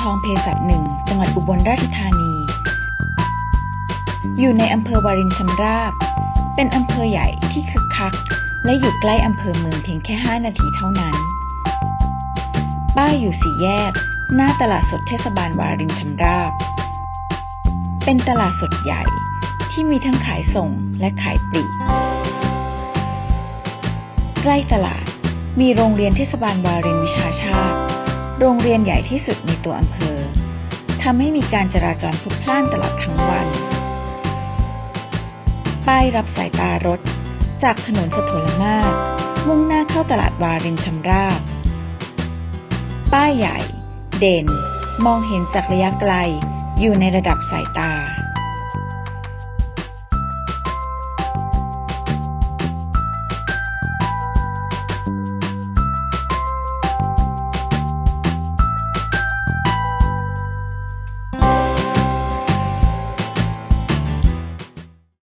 ทองเภสัชหนึ่งจังหวัดอุบลราชธานี อยู่ในอำเภอวารินชำราบ เป็นอำเภอใหญ่ที่คึกคัก และอยู่ใกล้อำเภอเมืองเพียงแค่ 5 นาทีเท่านั้น ป้ายอยู่สี่แยก หน้าตลาดสดเทศบาลวารินชำราบ เป็นตลาดสดใหญ่ที่มีทั้งขายส่งและขายปลีก ใกล้ตลาดมีโรงเรียนเทศบาลวารินวิชาชา โรงเรียนใหญ่ที่สุดในตัวอำเภอทำให้มีการจราจรพลุกพล่านตลอดทั้งวัน ป้ายรับสายตารถ จากถนนสะทนลมาก มุ่งหน้าเข้าตลาดวารินชำราบ ป้ายใหญ่ เด่น มองเห็นจากระยะไกล อยู่ในระดับสายตา